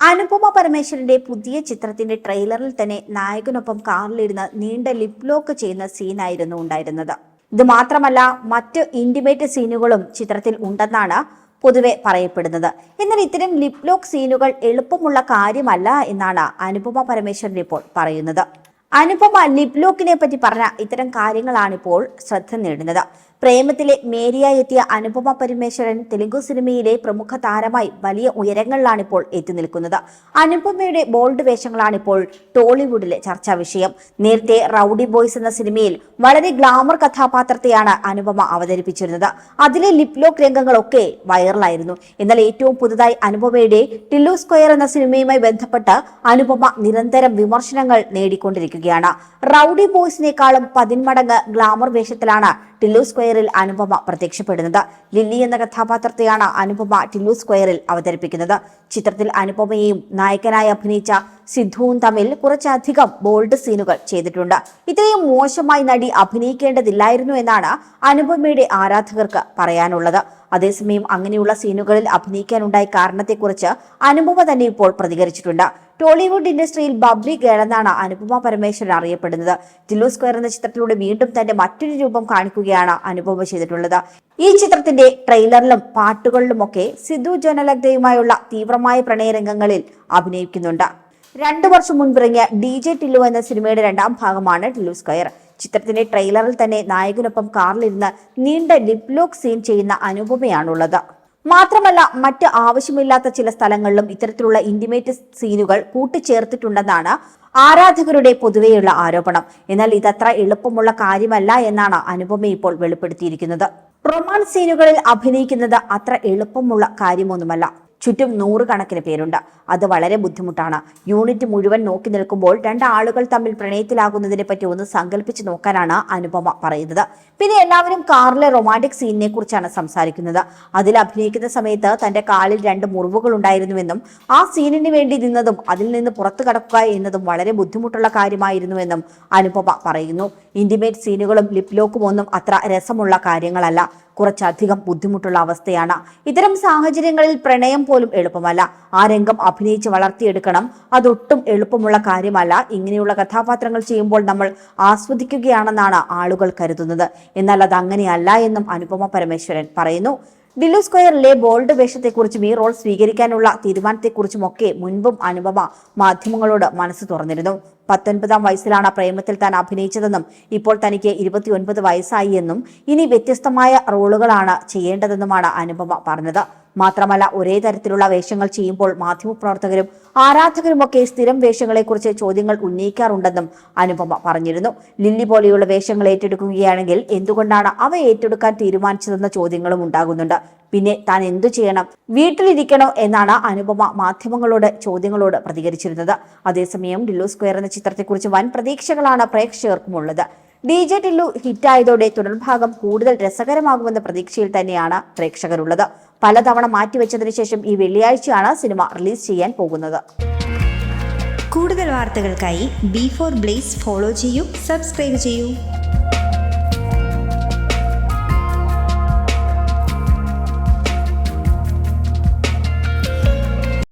അനുപമ പരമേശ്വരന്റെ പുതിയ ചിത്രത്തിന്റെ ട്രെയിലറിൽ തന്നെ നായകനൊപ്പം കാറിലിരുന്ന് നീണ്ട ലിപ് ലോക്ക് ചെയ്യുന്ന സീനായിരുന്നു ഉണ്ടായിരുന്നത്. ഇത് മാത്രമല്ല മറ്റ് ഇന്റിമേറ്റ് സീനുകളും ചിത്രത്തിൽ ഉണ്ടെന്നാണ് പൊതുവെ പറയപ്പെടുന്നത്. എന്നാൽ ഇത്തരം ലിപ് ലോക്ക് സീനുകൾ എളുപ്പമുള്ള കാര്യമല്ല എന്നാണ് അനുപമ പരമേശ്വരൻ ഇപ്പോൾ പറയുന്നത്. അനുപമ ലിപ് ലോക്കിനെ പറ്റി പറഞ്ഞ ഇത്തരം കാര്യങ്ങളാണ് ഇപ്പോൾ ശ്രദ്ധ നേടുന്നത്. പ്രേമത്തിലെ മേരിയായി എത്തിയ അനുപമ പരമേശ്വരൻ തെലുങ്കു സിനിമയിലെ പ്രമുഖ താരമായി വലിയ ഉയരങ്ങളിലാണ് ഇപ്പോൾ എത്തി നിൽക്കുന്നത്. അനുപമയുടെ ബോൾഡ് വേഷങ്ങളാണിപ്പോൾ ടോളിവുഡിലെ ചർച്ചാ വിഷയം. നേരത്തെ റൌഡി ബോയ്സ് എന്ന സിനിമയിൽ വളരെ ഗ്ലാമർ കഥാപാത്രത്തെയാണ് അനുപമ അവതരിപ്പിച്ചിരുന്നത്. അതിലെ ലിപ് ലോക്ക് രംഗങ്ങളൊക്കെ വൈറലായിരുന്നു. എന്നാൽ ഏറ്റവും പുതുതായി അനുപമയുടെ ടില്ലു സ്ക്വയർ എന്ന സിനിമയുമായി ബന്ധപ്പെട്ട് അനുപമ നിരന്തരം വിമർശനങ്ങൾ നേടിക്കൊണ്ടിരിക്കുകയാണ് റൌഡി ബോയ്സിനേക്കാളും പതിന്മടങ്ങ് ഗ്ലാമർ വേഷത്തിലാണ് ടില്ലു സ്ക്വയറിൽ അനുപമ പ്രത്യക്ഷപ്പെടുന്നത്. ലില്ലി എന്ന കഥാപാത്രത്തെയാണ് അനുപമ ടില്ലു സ്ക്വയറിൽ അവതരിപ്പിക്കുന്നത്. ചിത്രത്തിൽ അനുപമയെയും നായകനായി അഭിനയിച്ച സിദ്ധുവും തമ്മിൽ കുറച്ചധികം ബോൾഡ് സീനുകൾ ചെയ്തിട്ടുണ്ട്. ഇത്രയും മോശമായി നടി അഭിനയിക്കേണ്ടതില്ലായിരുന്നു എന്നാണ് അനുപമയുടെ ആരാധകർക്ക് പറയാനുള്ളത്. അതേസമയം അങ്ങനെയുള്ള സീനുകളിൽ അഭിനയിക്കാനുണ്ടായ കാരണത്തെക്കുറിച്ച് അനുപമ തന്നെ ഇപ്പോൾ പ്രതികരിച്ചിട്ടുണ്ട്. ടോളിവുഡ് ഇൻഡസ്ട്രിയിൽ ബബ്ലി ഗേൾ എന്നാണ് അനുപമ പരമേശ്വരൻ അറിയപ്പെടുന്നത്. ടില്ലു സ്ക്വയർ എന്ന ചിത്രത്തിലൂടെ വീണ്ടും തന്റെ മറ്റൊരു രൂപം കാണിക്കുകയാണ് അനുപമ ചെയ്തിട്ടുള്ളത്. ഈ ചിത്രത്തിന്റെ ട്രെയിലറിലും പാട്ടുകളിലുമൊക്കെ സിദ്ധു ജനലഗ്നയുമായുള്ള തീവ്രമായ പ്രണയരംഗങ്ങളിൽ അഭിനയിക്കുന്നുണ്ട്. രണ്ടു വർഷം മുൻപിറങ്ങിയ ഡി ജെ ടില്ലു എന്ന സിനിമയുടെ രണ്ടാം ഭാഗമാണ് ടില്ലു സ്ക്വയർ. ചിത്രത്തിന്റെ ട്രെയിലറിൽ തന്നെ നായകനൊപ്പം കാറിലിരുന്ന് നീണ്ട ലിപ് ലോക്ക് സീൻ ചെയ്യുന്ന അനുപമയാണുള്ളത്. മാത്രമല്ല മറ്റ് ആവശ്യമില്ലാത്ത ചില സ്ഥലങ്ങളിലും ഇത്തരത്തിലുള്ള ഇന്റിമേറ്റ് സീനുകൾ കൂട്ടിച്ചേർത്തിട്ടുണ്ടെന്നാണ് ആരാധകരുടെ പൊതുവെയുള്ള ആരോപണം. എന്നാൽ ഇതത്ര എളുപ്പമുള്ള കാര്യമല്ല എന്നാണ് അനുപമ ഇപ്പോൾ വെളിപ്പെടുത്തിയിരിക്കുന്നത്. റൊമാൻസ് സീനുകളിൽ അഭിനയിക്കുന്നത് അത്ര എളുപ്പമുള്ള കാര്യമൊന്നുമല്ല. ചുറ്റും നൂറുകണക്കിന് പേരുണ്ട്. അത് വളരെ ബുദ്ധിമുട്ടാണ്. യൂണിറ്റ് മുഴുവൻ നോക്കി നിൽക്കുമ്പോൾ രണ്ട് ആളുകൾ തമ്മിൽ പ്രണയത്തിലാകുന്നതിനെ പറ്റി ഒന്ന് സങ്കല്പിച്ച് നോക്കാനാണ് അനുപമ പറയുന്നത്. പിന്നെ എല്ലാവരും കാറിലെ റൊമാന്റിക് സീനിനെ കുറിച്ചാണ് സംസാരിക്കുന്നത്. അതിൽ അഭിനയിക്കുന്ന സമയത്ത് തന്റെ കാലിൽ രണ്ട് മുറിവുകൾ ഉണ്ടായിരുന്നുവെന്നും ആ സീനിന് വേണ്ടി നിന്നതും അതിൽ നിന്ന് പുറത്തു കടക്കുക എന്നതും വളരെ ബുദ്ധിമുട്ടുള്ള കാര്യമായിരുന്നുവെന്നും അനുപമ പറയുന്നു. ഇന്റിമേറ്റ് സീനുകളും ലിപ് ലോക്കും ഒന്നും അത്ര രസമുള്ള കാര്യങ്ങളല്ല. കുറച്ചധികം ബുദ്ധിമുട്ടുള്ള അവസ്ഥയാണ്. ഇത്തരം സാഹചര്യങ്ങളിൽ പ്രണയം പോലും എളുപ്പമല്ല. ആ രംഗം അഭിനയിച്ച് വളർത്തിയെടുക്കണം. അതൊട്ടും എളുപ്പമുള്ള കാര്യമല്ല. ഇങ്ങനെയുള്ള കഥാപാത്രങ്ങൾ ചെയ്യുമ്പോൾ നമ്മൾ ആസ്വദിക്കുകയാണെന്നാണ് ആളുകൾ കരുതുന്നത്. എന്നാൽ അത് അങ്ങനെയല്ല എന്നും അനുപമ പരമേശ്വരൻ പറയുന്നു. ഡില്ലു സ്ക്വയറിലെ ബോൾഡ് വേഷത്തെക്കുറിച്ചും ഈ റോൾ സ്വീകരിക്കാനുള്ള തീരുമാനത്തെക്കുറിച്ചുമൊക്കെ മുൻപും അനുപമ മാധ്യമങ്ങളോട് മനസ്സ് തുറന്നിരുന്നു. പത്തൊൻപതാം വയസ്സിലാണ് പ്രേമത്തിൽ താൻ അഭിനയിച്ചതെന്നും ഇപ്പോൾ തനിക്ക് ഇരുപത്തിയൊൻപത് വയസ്സായി എന്നും ഇനി വ്യത്യസ്തമായ റോളുകളാണ് ചെയ്യേണ്ടതെന്നുമാണ് അനുപമ പറഞ്ഞത്. മാത്രമല്ല ഒരേ തരത്തിലുള്ള വേഷങ്ങൾ ചെയ്യുമ്പോൾ മാധ്യമപ്രവർത്തകരും ആരാധകരുമൊക്കെ സ്ഥിരം വേഷങ്ങളെക്കുറിച്ച് ചോദ്യങ്ങൾ ഉന്നയിക്കാറുണ്ടെന്നും അനുപമ പറഞ്ഞിരുന്നു. ലില്ലി പോലെയുള്ള വേഷങ്ങൾ ഏറ്റെടുക്കുകയാണെങ്കിൽ എന്തുകൊണ്ടാണ് അവ ഏറ്റെടുക്കാൻ തീരുമാനിച്ചതെന്ന ചോദ്യങ്ങളും ഉണ്ടാകുന്നുണ്ട്. പിന്നെ താൻ എന്തു ചെയ്യണം? വീട്ടിലിരിക്കണോ എന്നാണ് അനുപമ മാധ്യമങ്ങളോട് ചോദ്യങ്ങളോട് പ്രതികരിച്ചിരുന്നത്. അതേസമയം ഡില്ലു സ്ക്വയർ എന്ന ചിത്രത്തെക്കുറിച്ച് വൻ പ്രതീക്ഷകളാണ് പ്രേക്ഷകർക്കുമുള്ളത്. ഡി ജെ ടില്ലു ഹിറ്റായതോടെ തുടർഭാഗം കൂടുതൽ രസകരമാകുമെന്ന പ്രതീക്ഷയിൽ തന്നെയാണ് പ്രേക്ഷകരുള്ളത്. പലതവണ മാറ്റിവെച്ചതിനു ശേഷം ഈ വെള്ളിയാഴ്ചയാണ് സിനിമ റിലീസ് ചെയ്യാൻ പോകുന്നത്. കൂടുതൽ വാർത്തകൾക്കായി ബി ഫോർ ബ്ലേസ് ഫോളോ ചെയ്യൂ സബ്സ്ക്രൈബ് ചെയ്യൂ.